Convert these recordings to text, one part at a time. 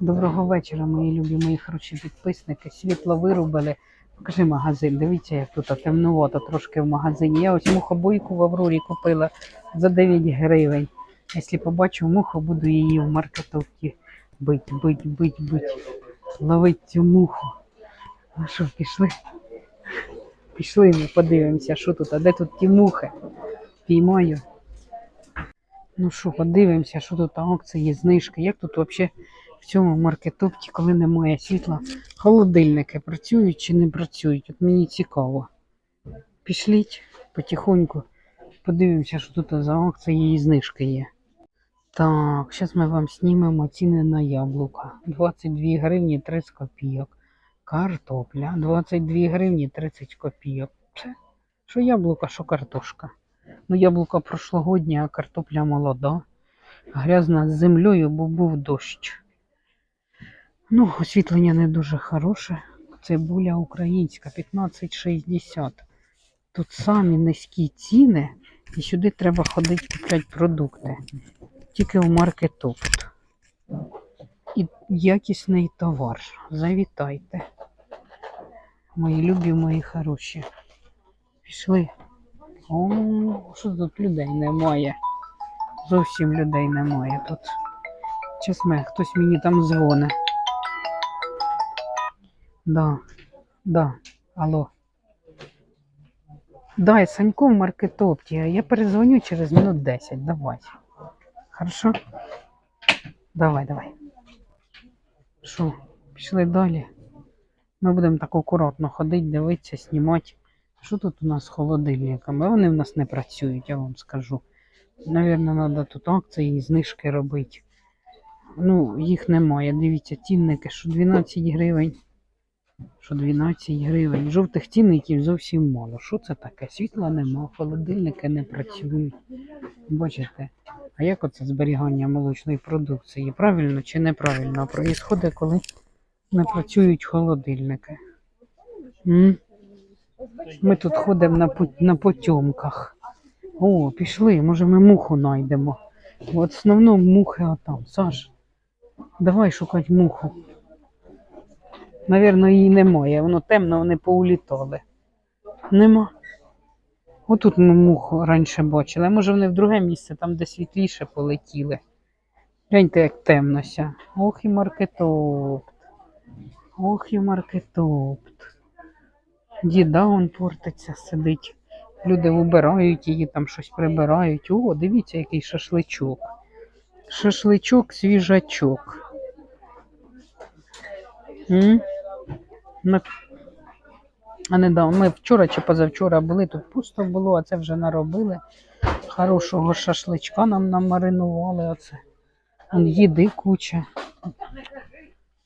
Доброго вечора, мої любі, мої хороші підписники. Світло вирубили. Покажи магазин. Дивіться, як тут темнувато трошки в магазині. Я ось мухобойку в Аврорі купила за 9 гривень. Якщо побачу муху, буду її в маркетовці бить, бить, бить, бить. Ловить цю муху. Ну що, пішли? Пішли, ми подивимося, що тут, а де тут ті мухи? Піймаю. Ну що, подивимося, що тут акції, знижки. Як тут взагалі в цьому маркетопті, коли немає світла, холодильники працюють чи не працюють? От мені цікаво. Пішліть потихоньку, подивимося, що тут за акції і знижки є. Так, зараз ми вам знімемо ціни на яблука. 22 гривні 30 копійок. Картопля 22 гривні 30 копійок. Це що яблука, що картошка. Ну, яблука прошлогодні, а картопля молода. Грязна з землею, бо був дощ. Ну, освітлення не дуже хороше. Цибуля українська 15,60. Тут самі низькі ціни, і сюди треба ходити купляти продукти. Тільки в маркетопт. І якісний товар. Завітайте. Мої любі, мої хороші. Пішли. О, що тут людей немає? Зовсім людей немає тут. Чесно, хтось мені там дзвонить. Да, да, алло. Дай Санько в маркетопті, я перезвоню через минут 10. Давай. Хорошо? Давай, давай. Що, пішли далі? Ми будемо так акуратно ходити, дивитися, знімати. Що тут у нас з холодильниками? Вони в нас не працюють, я вам скажу. Навірно, треба тут акції і знижки робити. Ну, їх немає. Дивіться, цінники, що 12 гривень. Що 12 гривень. Жовтих цінників зовсім мало. Що це таке? Світла нема, холодильники не працюють. Бачите? А як оце зберігання молочної продукції? Правильно чи неправильно? Проїсходить, коли не працюють холодильники. М? Ми тут ходимо на, на потьомках. О, пішли, може ми муху знайдемо. В основному мухи отам. Саш, давай шукати муху. Навірно, її немає. Воно темно, вони поулітали. Нема. Отут ми муху раніше бачили. Може вони в друге місце, там, де світліше полетіли. Гляньте, як темнося. Ох і маркетопт. Ох і маркетопт. Діда он портиться, сидить. Люди вибирають її, там щось прибирають. О, дивіться, який шашличок. Шашличок, свіжачок. М? На... А недавно ми вчора чи позавчора були, тут пусто було, а це вже наробили. Хорошого шашличка нам намаринували. Оце. Їди куча.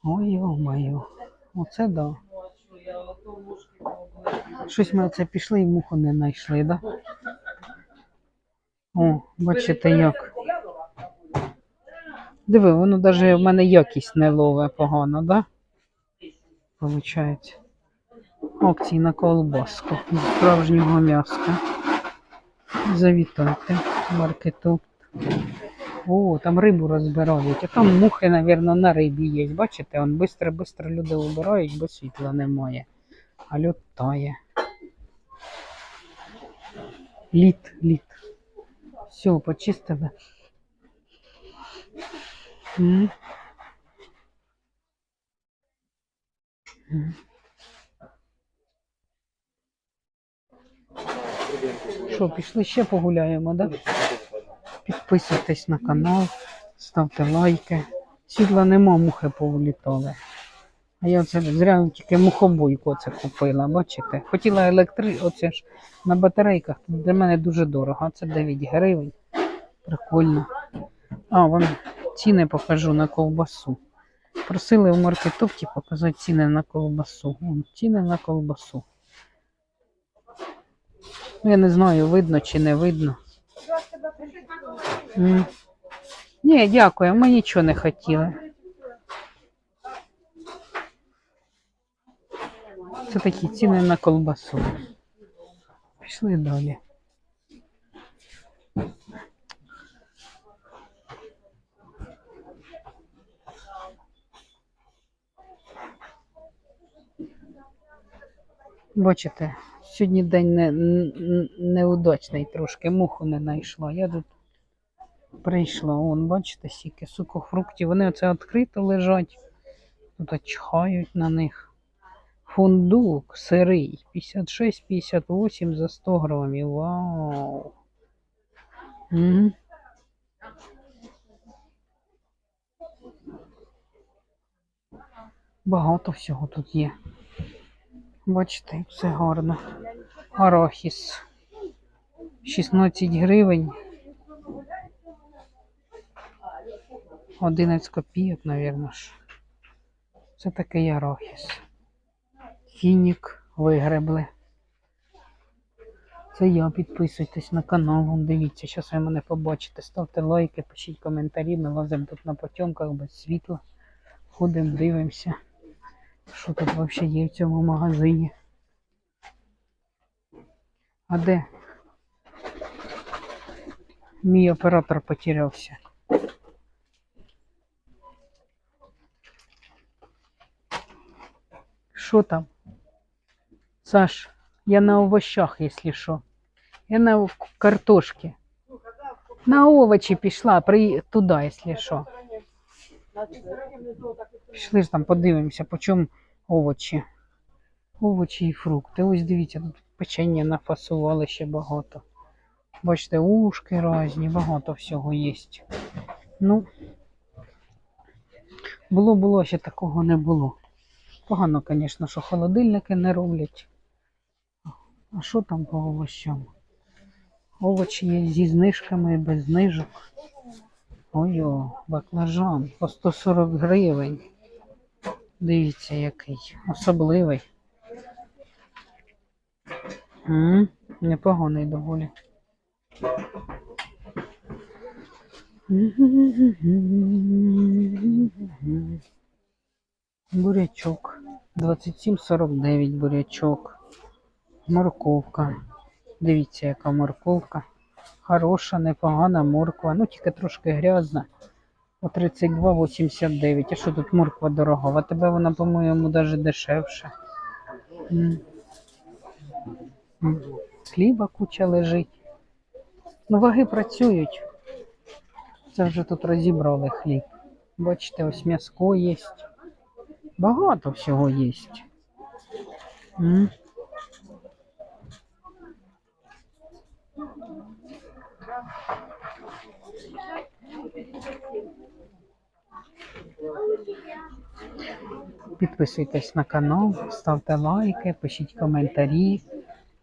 Ой, моє Оце да. Щось ми оце пішли і муху не знайшли, да? О, бачите як. Диви, воно навіть в мене якість не лове погано, да? Получається. Акції на колбаску з справжнього м'яска. Завітайте, маркету. О, там рибу розбирають. А там мухи, мабуть, на рибі є. Бачите, он бистро-бистро люди вибирають, бо світла немає. А льот тає. Лід, лід. Все, почистили. М. Що, пішли ще погуляємо, да? Підписуйтесь на канал, ставте лайки. Світла нема, мухи повлітали. А я це зря тільки мухобойку оце купила, бачите? Хотіла електри, оце ж на батарейках, для мене дуже дорого. Це 9 гривень. Прикольно. А, вам ціни покажу на ковбасу. Просили в маркетовці показати ціни на ковбасу. Вон, ціни на ковбасу. Ну, я не знаю, видно чи не видно. М. Ні, дякую, ми нічого не хотіли. Це такі ціни на колбасу. Пішли далі. Бачите, сьогодні день не, неудачний трошки, муху не знайшла. Я тут прийшла, вон, бачите, скільки сухофруктів. Вони оце відкрито лежать, тут чхають на них. Фундук сирий 56-58 за 100 грамів. Вау! Угу. Багато всього тут є. Бачите, все гарно. Арахіс. 16 гривень. 11 копійок, мабуть. Це такий арахіс. Фінік вигребли. Це я. Підписуйтесь на канал. Дивіться, зараз ви мене побачите. Ставте лайки, пишіть коментарі. Ми лазимо тут на потьомках без світла. Ходимо, дивимося. Що тут взагалі є в цьому магазині? А де? Мій оператор потерявся. Що там? Саш, я на овощах, якщо що. Я на картошці. На овочі пішла, при... туди, якщо що. Пішли ж там, подивимося, по чому овочі. Овочі і фрукти. Ось дивіться, тут печення нафасували ще багато. Бачите, ушки різні, багато всього є. Ну, було, було, ще такого не було. Погано, звісно, що холодильники не роблять. А що там по овощам? Овочі є зі знижками і без знижок. Ой-о, баклажан по 140 гривень. Дивіться, який особливий. М, Непоганий доволі. Бурячок. 27,49 бурячок. Морковка. Дивіться, яка морковка. Хороша, непогана морква. Ну, тільки трошки грязна. По 32,89. А що тут морква дорога? А тебе вона, по-моєму, навіть дешевше. М. М. Хліба куча лежить. Ну, ваги працюють. Це вже тут розібрали хліб. Бачите, ось м'яско є. Багато всього є. М. Підписуйтесь на канал, ставте лайки, пишіть коментарі.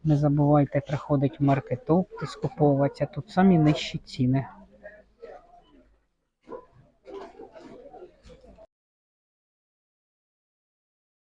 Не забувайте приходити в маркетоп скуповуватися. Тут самі нижчі ціни.